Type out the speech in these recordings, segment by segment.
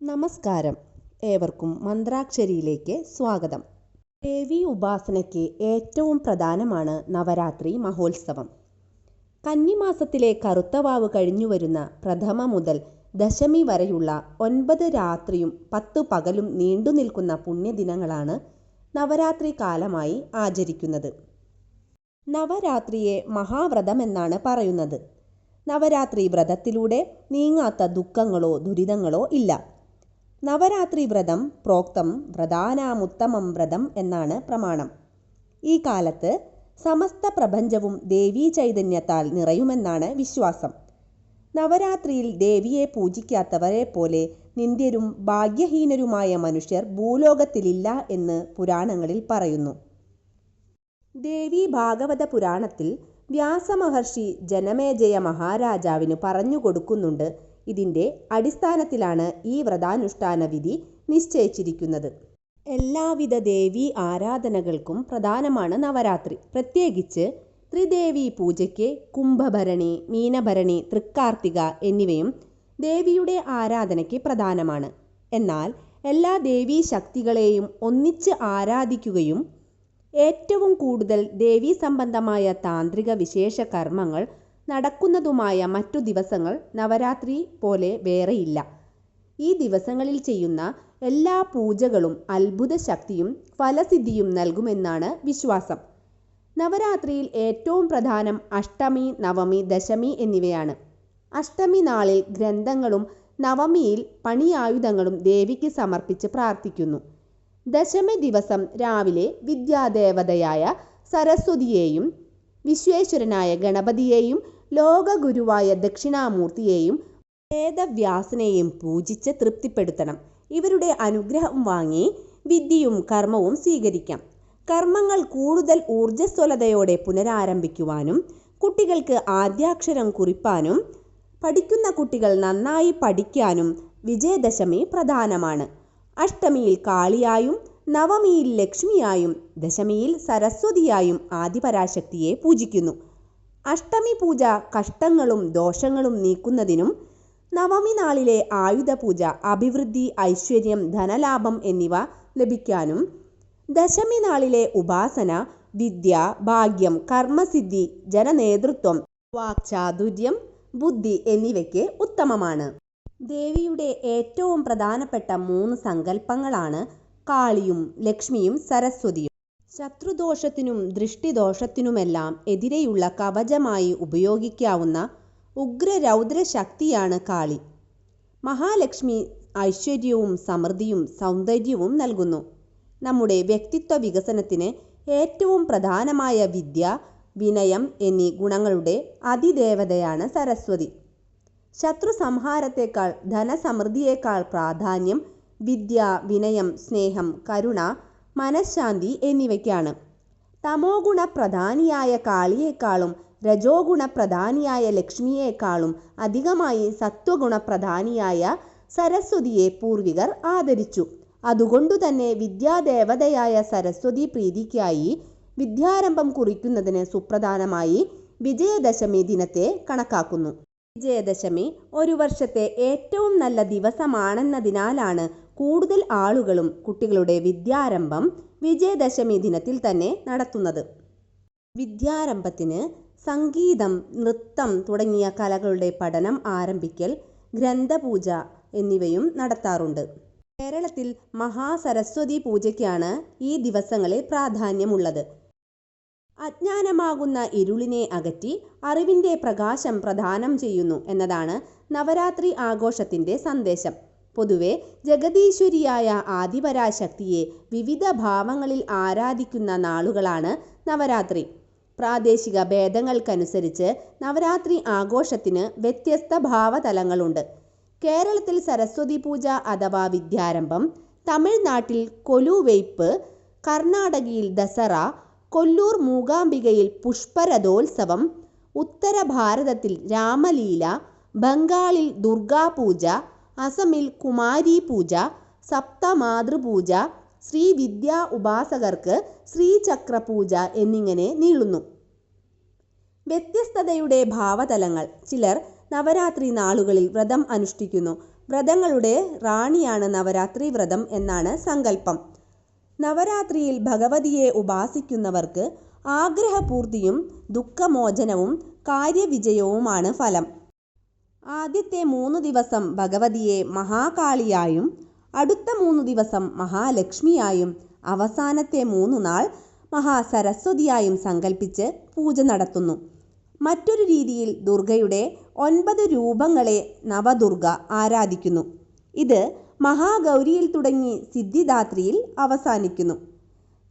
നമസ്കാരം. ഏവർക്കും മന്ത്രാക്ഷരിയിലേക്ക് സ്വാഗതം. ദേവി ഉപാസനയ്ക്ക് ഏറ്റവും പ്രധാനമാണ് നവരാത്രി മഹോത്സവം. കന്നിമാസത്തിലെ കറുത്തവാവ് കഴിഞ്ഞുവരുന്ന പ്രഥമ മുതൽ ദശമി വരെയുള്ള ഒൻപത് രാത്രിയും പത്ത് പകലും നീണ്ടു നിൽക്കുന്ന പുണ്യദിനങ്ങളാണ് നവരാത്രി കാലമായി ആചരിക്കുന്നത്. നവരാത്രിയെ മഹാവ്രതമെന്നാണ് പറയുന്നത്. നവരാത്രി വ്രതത്തിലൂടെ നീങ്ങാത്ത ദുഃഖങ്ങളോ ദുരിതങ്ങളോ ഇല്ല. നവരാത്രി വ്രതം പ്രോക്തം വ്രതാനാമുത്തമം വ്രതം എന്നാണ് പ്രമാണം. ഈ കാലത്ത് സമസ്ത പ്രപഞ്ചവും ദേവീ ചൈതന്യത്താൽ നിറയുമെന്നാണ് വിശ്വാസം. നവരാത്രിയിൽ ദേവിയെ പൂജിക്കാത്തവരെ പോലെ നിന്ദ്യരും ഭാഗ്യഹീനരുമായ മനുഷ്യർ ഭൂലോകത്തിലില്ല എന്ന് പുരാണങ്ങളിൽ പറയുന്നു. ദേവി ഭാഗവത പുരാണത്തിൽ വ്യാസമഹർഷി ജനമേജയ മഹാരാജാവിന് പറഞ്ഞു കൊടുക്കുന്നുണ്ട് ഇതിന്റെ അടിസ്ഥാനത്തിലാണ് ഈ വ്രതാനുഷ്ഠാന വിധി നിശ്ചയിച്ചിരിക്കുന്നത്. എല്ലാവിധ ദേവീ ആരാധനകൾക്കും പ്രധാനമാണ് നവരാത്രി. പ്രത്യേകിച്ച് ത്രിദേവി പൂജയ്ക്ക് കുംഭഭരണി മീനഭരണി തൃക്കാർത്തിക എന്നിവയും ദേവിയുടെ ആരാധനയ്ക്ക് പ്രധാനമാണ്. എന്നാൽ എല്ലാ ദേവീ ശക്തികളെയും ഒന്നിച്ച് ആരാധിക്കുകയും ഏറ്റവും കൂടുതൽ ദേവീ സംബന്ധമായ താന്ത്രിക വിശേഷ കർമ്മങ്ങൾ നടക്കുന്നതുമായ മറ്റു ദിവസങ്ങൾ നവരാത്രി പോലെ വേറെയില്ല. ഈ ദിവസങ്ങളിൽ ചെയ്യുന്ന എല്ലാ പൂജകളും അത്ഭുത ശക്തിയും ഫലസിദ്ധിയും നൽകുമെന്നാണ് വിശ്വാസം. നവരാത്രിയിൽ ഏറ്റവും പ്രധാനം അഷ്ടമി നവമി ദശമി എന്നിവയാണ്. അഷ്ടമി നാളിൽ ഗ്രന്ഥങ്ങളും നവമിയിൽ പണിയായുധങ്ങളും ദേവിക്ക് സമർപ്പിച്ച് പ്രാർത്ഥിക്കുന്നു. ദശമി ദിവസം രാവിലെ വിദ്യാദേവതയായ സരസ്വതിയെയും വിശ്വേശ്വരനായ ഗണപതിയെയും ലോകഗുരുവായ ദക്ഷിണാമൂർത്തിയെയും വേദവ്യാസനെയും പൂജിച്ച് തൃപ്തിപ്പെടുത്തണം. ഇവരുടെ അനുഗ്രഹം വാങ്ങി വിദ്യയും കർമ്മവും സ്വീകരിക്കാം. കർമ്മങ്ങൾ കൂടുതൽ ഊർജസ്വലതയോടെ പുനരാരംഭിക്കുവാനും കുട്ടികൾക്ക് ആദ്യാക്ഷരം കുറിപ്പാനും പഠിക്കുന്ന കുട്ടികൾ നന്നായി പഠിക്കാനും വിജയദശമി പ്രധാനമാണ്. അഷ്ടമിയിൽ കാളിയായും നവമിയിൽ ലക്ഷ്മിയായും ദശമിയിൽ സരസ്വതിയായും ആദിപരാശക്തിയെ പൂജിക്കുന്നു. അഷ്ടമി പൂജ കഷ്ടങ്ങളും ദോഷങ്ങളും നീക്കുന്നതിനും നവമി നാളിലെ ആയുധ പൂജ അഭിവൃദ്ധി ഐശ്വര്യം ധനലാഭം എന്നിവ ലഭിക്കാനും ദശമി നാളിലെ ഉപാസന വിദ്യ ഭാഗ്യം കർമ്മസിദ്ധി ജനനേതൃത്വം വാക്ചാതുര്യം ബുദ്ധി എന്നിവയ്ക്ക് ഉത്തമമാണ്. ദേവിയുടെ ഏറ്റവും പ്രധാനപ്പെട്ട മൂന്ന് സങ്കല്പങ്ങളാണ് കാളിയും ലക്ഷ്മിയും സരസ്വതിയും. ശത്രുദോഷത്തിനും ദൃഷ്ടിദോഷത്തിനുമെല്ലാം എതിരെയുള്ള കവചമായി ഉപയോഗിക്കാവുന്ന ഉഗ്രരൗദ്രശക്തിയാണ് കാളി. മഹാലക്ഷ്മി ഐശ്വര്യവും സമൃദ്ധിയും സൗന്ദര്യവും നൽകുന്നു. നമ്മുടെ വ്യക്തിത്വ വികസനത്തിന് ഏറ്റവും പ്രധാനമായ വിദ്യ വിനയം എന്നീ ഗുണങ്ങളുടെ അതിദേവതയാണ് സരസ്വതി. ശത്രു സംഹാരത്തേക്കാൾ ധനസമൃദ്ധിയേക്കാൾ പ്രാധാന്യം വിദ്യ വിനയം സ്നേഹം കരുണ മനഃശാന്തി എന്നിവയ്ക്കാണ്. തമോ ഗുണപ്രധാനിയായ കാളിയേക്കാളും രജോ ഗുണപ്രധാനിയായ ലക്ഷ്മിയേക്കാളും അധികമായി സത്വഗുണപ്രധാനിയായ സരസ്വതിയെ പൂർവികർ ആദരിച്ചു. അതുകൊണ്ടുതന്നെ വിദ്യാദേവതയായ സരസ്വതി പ്രീതിക്കായി വിദ്യാരംഭം കുറിക്കുന്നതിന് സുപ്രധാനമായി വിജയദശമി ദിനത്തെ കണക്കാക്കുന്നു. വിജയദശമി ഒരു വർഷത്തെ ഏറ്റവും നല്ല ദിവസമാണെന്നതിനാലാണ് കൂടുതൽ ആളുകളും കുട്ടികളുടെ വിദ്യാരംഭം വിജയദശമി ദിനത്തിൽ തന്നെ നടത്തുന്നത്. വിദ്യാരംഭത്തിന് സംഗീതം നൃത്തം തുടങ്ങിയ കലകളുടെ പഠനം ആരംഭിക്കൽ ഗ്രന്ഥപൂജ എന്നിവയും നടത്താറുണ്ട്. കേരളത്തിൽ മഹാസരസ്വതി പൂജയ്ക്കാണ് ഈ ദിവസങ്ങളിൽ പ്രാധാന്യമുള്ളത്. അജ്ഞാനമാകുന്ന ഇരുളിനെ അകറ്റി അറിവിന്റെ പ്രകാശം പ്രദാനം ചെയ്യുന്നു എന്നതാണ് നവരാത്രി ആഘോഷത്തിന്റെ സന്ദേശം. പൊതുവെ ജഗതീശ്വരിയായ ആദിപരാശക്തിയെ വിവിധ ഭാവങ്ങളിൽ ആരാധിക്കുന്ന നാളുകളാണ് നവരാത്രി. പ്രാദേശിക ഭേദങ്ങൾക്കനുസരിച്ച് നവരാത്രി ആഘോഷത്തിന് വ്യത്യസ്ത ഭാവതലങ്ങളുണ്ട്. കേരളത്തിൽ സരസ്വതി പൂജ അഥവാ വിദ്യാരംഭം തമിഴ്നാട്ടിൽ കൊലുവെയ്പ്പ് കർണാടകയിൽ ദസറ കൊല്ലൂർ മൂകാംബികയിൽ പുഷ്പരഥോത്സവം ഉത്തര ഭാരതത്തിൽ രാമലീല ബംഗാളിൽ ദുർഗാപൂജ അസമിൽ കുമാരി പൂജ സപ്തമാതൃപൂജ ശ്രീ വിദ്യാ ഉപാസകർക്ക് ശ്രീചക്ര പൂജ എന്നിങ്ങനെ നീളുന്നു. വ്യത്യസ്തതയുടെ ഭാവതലങ്ങൾ. ചിലർ നവരാത്രി നാളുകളിൽ വ്രതം അനുഷ്ഠിക്കുന്നു. വ്രതങ്ങളുടെ റാണിയാണ് നവരാത്രി വ്രതം എന്നാണ് സങ്കല്പം. നവരാത്രിയിൽ ഭഗവതിയെ ഉപാസിക്കുന്നവർക്ക് ആഗ്രഹപൂർത്തിയും ദുഃഖമോചനവും കാര്യവിജയവുമാണ് ഫലം. ആദ്യത്തെ മൂന്ന് ദിവസം ഭഗവതിയെ മഹാകാളിയായും അടുത്ത മൂന്ന് ദിവസം മഹാലക്ഷ്മിയായും അവസാനത്തെ മൂന്ന് നാൾ മഹാസരസ്വതിയായും സങ്കല്പിച്ച് പൂജ നടത്തുന്നു. മറ്റൊരു രീതിയിൽ ദുർഗയുടെ ഒൻപത് രൂപങ്ങളെ നവദുർഗ ആരാധിക്കുന്നു. ഇത് മഹാഗൗരിയിൽ തുടങ്ങി സിദ്ധിദാത്രിയിൽ അവസാനിക്കുന്നു.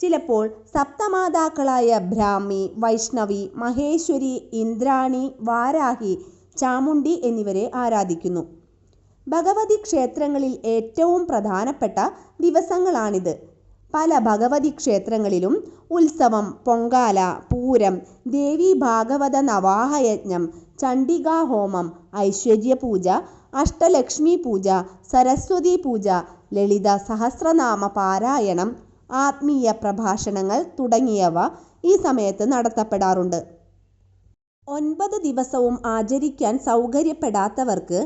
ചിലപ്പോൾ സപ്തമാതാക്കളായ ബ്രാഹ്മി വൈഷ്ണവി മഹേശ്വരി ഇന്ദ്രാണി വാരാഹി ചാമുണ്ഡി എന്നിവരെ ആരാധിക്കുന്നു. ഭഗവതി ക്ഷേത്രങ്ങളിൽ ഏറ്റവും പ്രധാനപ്പെട്ട ദിവസങ്ങളാണിത്. പല ഭഗവതി ക്ഷേത്രങ്ങളിലും ഉത്സവം പൊങ്കാല പൂരം ദേവി ഭാഗവത നവാഹയജ്ഞം ചണ്ഡികാ ഹോമം ഐശ്വര്യ പൂജ അഷ്ടലക്ഷ്മി പൂജ സരസ്വതി പൂജ ലളിത സഹസ്രനാമ പാരായണം ആത്മീയ പ്രഭാഷണങ്ങൾ തുടങ്ങിയവ ഈ സമയത്ത് നടത്തപ്പെടാറുണ്ട്. ഒൻപത് ദിവസവും ആചരിക്കാൻ സൗകര്യപ്പെടാത്തവർക്ക്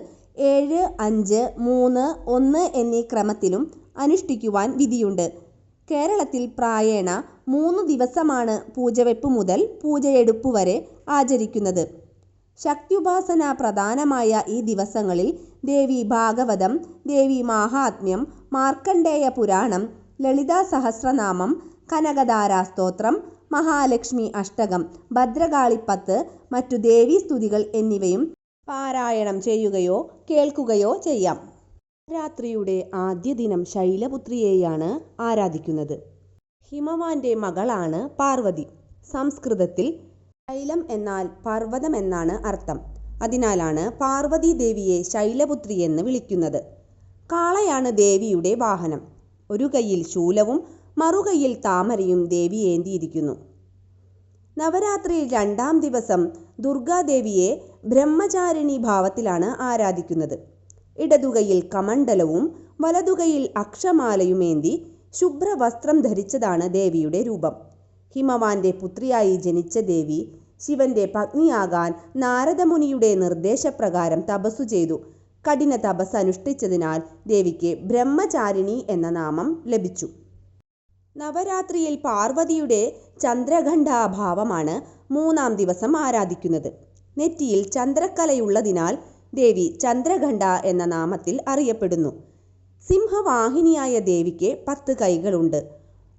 ഏഴ് അഞ്ച് മൂന്ന് ഒന്ന് എന്നീ ക്രമത്തിലും അനുഷ്ഠിക്കുവാൻ വിധിയുണ്ട്. കേരളത്തിൽ പ്രായേണ മൂന്ന് ദിവസമാണ് പൂജവെപ്പ് മുതൽ പൂജയെടുപ്പ് വരെ ആചരിക്കുന്നത്. ശക്ത്യുപാസന പ്രധാനമായ ഈ ദിവസങ്ങളിൽ ദേവി ഭാഗവതം ദേവി മാഹാത്മ്യം മാർക്കണ്ഡേയ പുരാണം ലളിതാ സഹസ്രനാമം കനകധാരാ സ്തോത്രം മഹാലക്ഷ്മി അഷ്ടകം ഭദ്രകാളിപ്പത്ത് മറ്റു ദേവീസ്തുതികൾ എന്നിവയും പാരായണം ചെയ്യുകയോ കേൾക്കുകയോ ചെയ്യാം. രാത്രിയുടെ ആദ്യ ദിനം ശൈലപുത്രിയെയാണ് ആരാധിക്കുന്നത്. ഹിമവാന്റെ മകളാണ് പാർവതി. സംസ്കൃതത്തിൽ ശൈലം എന്നാൽ പർവതം എന്നാണ് അർത്ഥം. അതിനാലാണ് പാർവതി ദേവിയെ ശൈലപുത്രി എന്ന് വിളിക്കുന്നത്. കാളയാണ് ദേവിയുടെ വാഹനം. ഒരു കയ്യിൽ ശൂലവും മറുകൈയിൽ താമരയും ദേവി ഏന്തിയിരിക്കുന്നു. നവരാത്രി രണ്ടാം ദിവസം ദുർഗാദേവിയെ ബ്രഹ്മചാരിണി ഭാവത്തിലാണ് ആരാധിക്കുന്നത്. ഇടതുകയിൽ കമണ്ഡലവും വലതുകൈയിൽ അക്ഷമാലയുമേന്തി ശുഭ്രവസ്ത്രം ധരിച്ചതാണ് ദേവിയുടെ രൂപം. ഹിമവാന്റെ പുത്രിയായി ജനിച്ച ദേവി ശിവന്റെ പത്നിയാകാൻ നാരദമുനിയുടെ നിർദ്ദേശപ്രകാരം തപസ്സു ചെയ്തു. കഠിന തപസ് അനുഷ്ഠിച്ചതിനാൽ ദേവിക്ക് ബ്രഹ്മചാരിണി എന്ന നാമം ലഭിച്ചു. നവരാത്രിയിൽ പാർവതിയുടെ ചന്ദ്രഘണ്ഠാഭാവമാണ് മൂന്നാം ദിവസം ആരാധിക്കുന്നത്. നെറ്റിയിൽ ചന്ദ്രക്കലയുള്ളതിനാൽ ദേവി ചന്ദ്രഘണ്ഠ എന്ന നാമത്തിൽ അറിയപ്പെടുന്നു. സിംഹവാഹിനിയായ ദേവിക്ക് പത്ത് കൈകളുണ്ട്.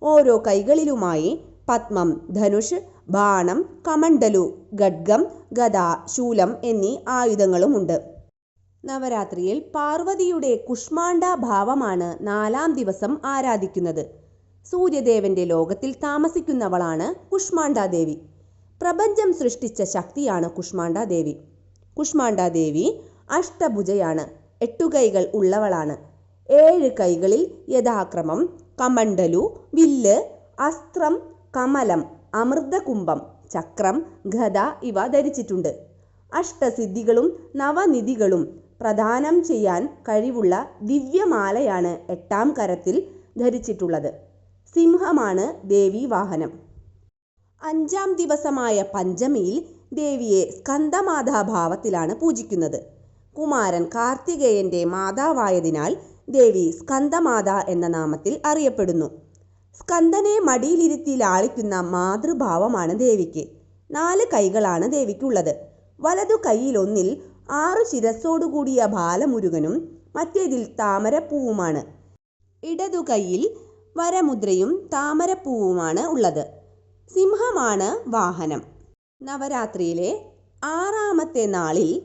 ഓരോ കൈകളിലുമായി പത്മം ധനുഷ് ബാണം കമണ്ഡലു ഖഡ്ഗം ഗദ ശൂലം എന്നീ ആയുധങ്ങളുമുണ്ട്. നവരാത്രിയിൽ പാർവതിയുടെ കുഷ്മാണ്ഡ ഭാവമാണ് നാലാം ദിവസം ആരാധിക്കുന്നത്. സൂര്യദേവന്റെ ലോകത്തിൽ താമസിക്കുന്നവളാണ് കുഷ്മാണ്ടാദേവി പ്രപഞ്ചം സൃഷ്ടിച്ച ശക്തിയാണ് കുഷ്മാണ്ടാദേവി കുഷ്മാണ്ടാദേവി അഷ്ടഭുജയാണ്. എട്ടുകൈകൾ ഉള്ളവളാണ്. ഏഴ് കൈകളിൽ യഥാക്രമം കമണ്ഡലു വില്ല് അസ്ത്രം കമലം അമൃതകുംഭം ചക്രം ഗത ഇവ ധരിച്ചിട്ടുണ്ട്. അഷ്ടസിദ്ധികളും നവനിധികളും പ്രദാനം ചെയ്യാൻ കഴിവുള്ള ദിവ്യമാലയാണ് എട്ടാം കരത്തിൽ ധരിച്ചിട്ടുള്ളത്. സിംഹമാണ് ദേവി വാഹനം. അഞ്ചാം ദിവസമായ പഞ്ചമിയിൽ ദേവിയെ സ്കന്ദമാതാഭാവത്തിലാണ് പൂജിക്കുന്നത്. കുമാരൻ കാർത്തികേയന്റെ മാതാവായതിനാൽ ദേവി സ്കന്ദമാത എന്ന നാമത്തിൽ അറിയപ്പെടുന്നു. സ്കന്ദനെ മടിയിലിരുത്തി ലാളിക്കുന്ന മാതൃഭാവമാണ് ദേവിക്ക്. നാല് കൈകളാണ് ദേവിക്കുള്ളത്. വലതു കൈയിലൊന്നിൽ ആറു ശിരസോടുകൂടിയ ബാലമുരുകനും മറ്റേതിൽ താമരപ്പൂവുമാണ്. ഇടതു കൈയിൽ വരമുദ്രയും താമരപ്പൂവുമാണ് ഉള്ളത്. സിംഹമാണ് വാഹനം. നവരാത്രിയിലെ ആറാമത്തെ നാളിൽ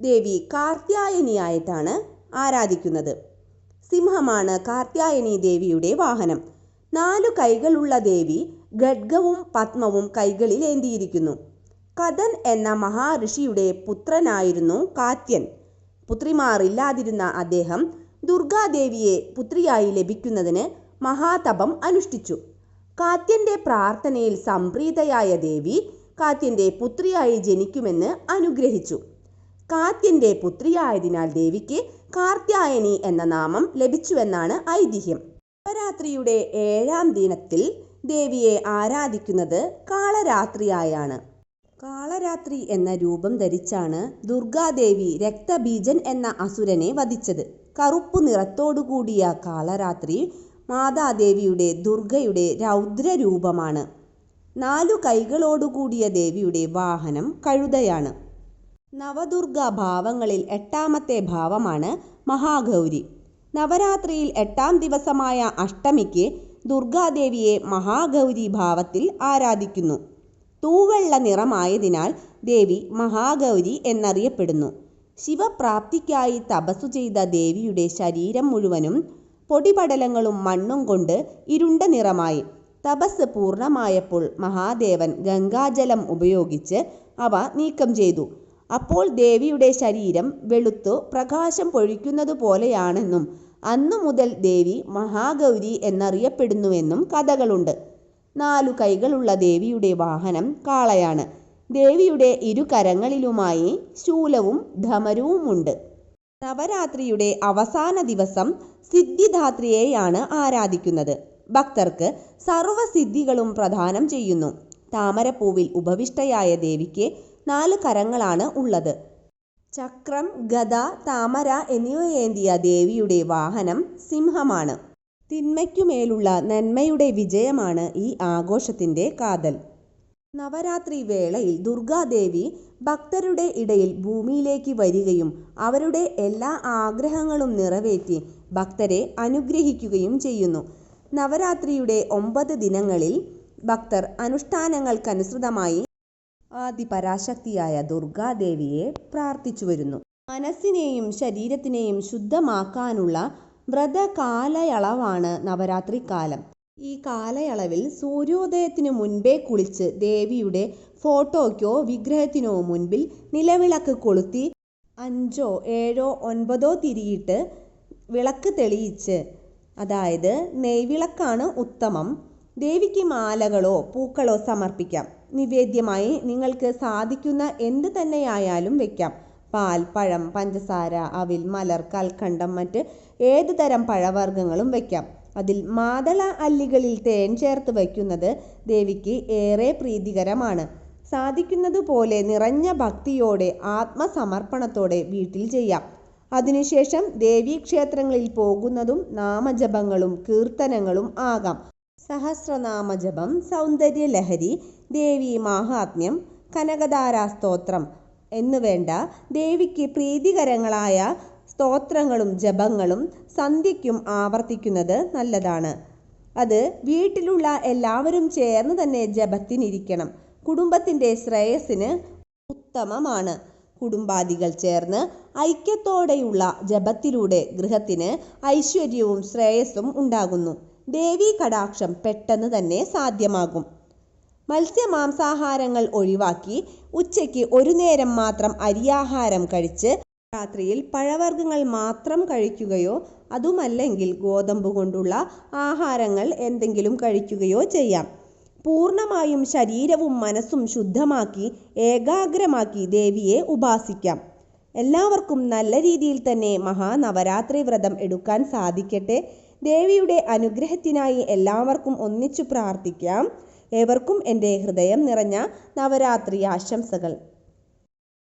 ദേവി കാർത്യായനിയായിട്ടാണ് ആരാധിക്കുന്നത്. സിംഹമാണ് കാർത്യായനി ദേവിയുടെ വാഹനം. നാലു കൈകളുള്ള ദേവി ഖഡ്ഗവും പത്മവും കൈകളിൽ ഏന്തിയിരിക്കുന്നു. കഥൻ എന്ന മഹാഋഷിയുടെ പുത്രനായിരുന്നു കാത്യൻ. പുത്രിമാറില്ലാതിരുന്ന അദ്ദേഹം ദുർഗാദേവിയെ പുത്രിയായി ലഭിക്കുന്നതിന് മഹാതപം അനുഷ്ഠിച്ചു. കാത്യന്റെ പ്രാർത്ഥനയിൽ സംപ്രീതയായ ദേവി കാത്യന്റെ പുത്രിയായി ജനിക്കുമെന്ന് അനുഗ്രഹിച്ചു. കാത്യന്റെ പുത്രിയായതിനാൽ ദേവിക്ക് കാർത്യായനി എന്ന നാമം ലഭിച്ചുവെന്നാണ് ഐതിഹ്യം. നവരാത്രിയുടെ ഏഴാം ദിനത്തിൽ ദേവിയെ ആരാധിക്കുന്നത് കാളരാത്രിയായാണ്. കാളരാത്രി എന്ന രൂപം ധരിച്ചാണ് ദുർഗാദേവി രക്തബീജൻ എന്ന അസുരനെ വധിച്ചത്. കറുപ്പു നിറത്തോടുകൂടിയ കാളരാത്രി മാതാദേവിയുടെ ദുർഗയുടെ രൗദ്രരൂപമാണ്. നാലു കൈകളോടുകൂടിയ ദേവിയുടെ വാഹനം കഴുതയാണ്. നവദുർഗ ഭാവങ്ങളിൽ എട്ടാമത്തെ ഭാവമാണ് മഹാഗൗരി. നവരാത്രിയിൽ എട്ടാം ദിവസമായ അഷ്ടമിക്ക് ദുർഗാദേവിയെ മഹാഗൗരി ഭാവത്തിൽ ആരാധിക്കുന്നു. തൂവെള്ള നിറമായതിനാൽ ദേവി മഹാഗൗരി എന്നറിയപ്പെടുന്നു. ശിവപ്രാപ്തിക്കായി തപസ്സു ചെയ്ത ദേവിയുടെ ശരീരം മുഴുവനും പൊടിപടലങ്ങളും മണ്ണും കൊണ്ട് ഇരുണ്ട നിറമായി. തപസ് പൂർണമായപ്പോൾ മഹാദേവൻ ഗംഗാജലം ഉപയോഗിച്ച് അവ നീക്കം ചെയ്തു. അപ്പോൾ ദേവിയുടെ ശരീരം വെളുത്തു പ്രകാശം പൊഴിക്കുന്നത് പോലെയാണെന്നും അന്നു മുതൽ ദേവി മഹാഗൗരി എന്നറിയപ്പെടുന്നുവെന്നും കഥകളുണ്ട്. നാലു കൈകളുള്ള ദേവിയുടെ വാഹനം കാളയാണ്. ദേവിയുടെ ഇരു കരങ്ങളിലുമായി ശൂലവും ധമരുവുമുണ്ട്. നവരാത്രിയുടെ അവസാന ദിവസം സിദ്ധിദാത്രിയെയാണ് ആരാധിക്കുന്നത്. ഭക്തർക്ക് സർവസിദ്ധികളും പ്രദാനം ചെയ്യുന്നു. താമരപ്പൂവിൽ ഉപവിഷ്ടയായ ദേവിക്ക് നാല് കരങ്ങളാണ് ഉള്ളത്. ചക്രം ഗദ താമര എന്നിവയേന്തിയ ദേവിയുടെ വാഹനം സിംഹമാണ്. തിന്മയ്ക്കുമേലുള്ള നന്മയുടെ വിജയമാണ് ഈ ആഘോഷത്തിന്റെ കാതൽ. നവരാത്രി വേളയിൽ ദുർഗാദേവി ഭക്തരുടെ ഇടയിൽ ഭൂമിയിലേക്ക് വരികയും അവരുടെ എല്ലാ ആഗ്രഹങ്ങളും നിറവേറ്റി ഭക്തരെ അനുഗ്രഹിക്കുകയും ചെയ്യുന്നു. നവരാത്രിയുടെ ഒമ്പത് ദിനങ്ങളിൽ ഭക്തർ അനുഷ്ഠാനങ്ങൾക്കനുസൃതമായി ആദിപരാശക്തിയായ ദുർഗാദേവിയെ പ്രാർത്ഥിച്ചു വരുന്നു. മനസ്സിനെയും ശരീരത്തിനെയും ശുദ്ധമാക്കാനുള്ള വ്രതകാലയളവാണ് നവരാത്രി കാലം ഈ കാലയളവിൽ സൂര്യോദയത്തിനു മുൻപേ കുളിച്ച് ദേവിയുടെ ഫോട്ടോയ്ക്കോ വിഗ്രഹത്തിനോ മുൻപിൽ നിലവിളക്ക് കൊളുത്തി അഞ്ചോ ഏഴോ ഒൻപതോ തിരിയിട്ട് വിളക്ക് തെളിയിച്ച്. അതായത് നെയ്വിളക്കാണ് ഉത്തമം. ദേവിക്ക് മാലകളോ പൂക്കളോ സമർപ്പിക്കാം. നിവേദ്യമായി നിങ്ങൾക്ക് സാധിക്കുന്ന എന്ത് തന്നെയായാലും വെക്കാം. പാൽ പഴം പഞ്ചസാര അവിൽ മലർ കൽക്കണ്ടം മറ്റ് ഏത് തരം പഴവർഗങ്ങളും വയ്ക്കാം അതിൽ മാതള അല്ലികളിൽ തേൻ ചേർത്ത് വയ്ക്കുന്നത് ദേവിക്ക് ഏറെ പ്രീതികരമാണ്. സാധിക്കുന്നതുപോലെ നിറഞ്ഞ ഭക്തിയോടെ ആത്മസമർപ്പണത്തോടെ വീട്ടിൽ ചെയ്യാം. അതിനുശേഷം ദേവീക്ഷേത്രങ്ങളിൽ പോകുന്നതും നാമജപങ്ങളും കീർത്തനങ്ങളും ആകാം. സഹസ്രനാമജപം സൗന്ദര്യലഹരി ദേവി മാഹാത്മ്യം കനകധാരാ സ്തോത്രം എന്നുവേണ്ട ദേവിക്ക് പ്രീതികരങ്ങളായ സ്തോത്രങ്ങളും ജപങ്ങളും സന്ധ്യയ്ക്കും ആവർത്തിക്കുന്നത് നല്ലതാണ്. അത് വീട്ടിലുള്ള എല്ലാവരും ചേർന്ന് തന്നെ ജപത്തിനിരിക്കണം. കുടുംബത്തിന്റെ ശ്രേയസ്സിന് ഉത്തമമാണ്. കുടുംബാദികൾ ചേർന്ന് ഐക്യത്തോടെയുള്ള ജപത്തിലൂടെ ഗൃഹത്തിന് ഐശ്വര്യവും ശ്രേയസ്സും ഉണ്ടാകുന്നു. ദേവീ കടാക്ഷം പെട്ടെന്ന് തന്നെ സാധ്യമാകും. മത്സ്യമാംസാഹാരങ്ങൾ ഒഴിവാക്കി ഉച്ചയ്ക്ക് ഒരു നേരം മാത്രം അരിയാഹാരം കഴിച്ച് രാത്രിയിൽ പഴവർഗങ്ങൾ മാത്രം കഴിക്കുകയോ അതുമല്ലെങ്കിൽ ഗോതമ്പ് കൊണ്ടുള്ള ആഹാരങ്ങൾ എന്തെങ്കിലും കഴിക്കുകയോ ചെയ്യാം. പൂർണമായും ശരീരവും മനസ്സും ശുദ്ധമാക്കി ഏകാഗ്രമാക്കി ദേവിയെ ഉപാസിക്കാം. എല്ലാവർക്കും നല്ല രീതിയിൽ തന്നെ മഹാനവരാത്രി വ്രതം എടുക്കാൻ സാധിക്കട്ടെ. ദേവിയുടെ അനുഗ്രഹത്തിനായി എല്ലാവർക്കും ഒന്നിച്ചു പ്രാർത്ഥിക്കാം. ഏവർക്കും എന്റെ ഹൃദയം നിറഞ്ഞ നവരാത്രി ആശംസകൾ.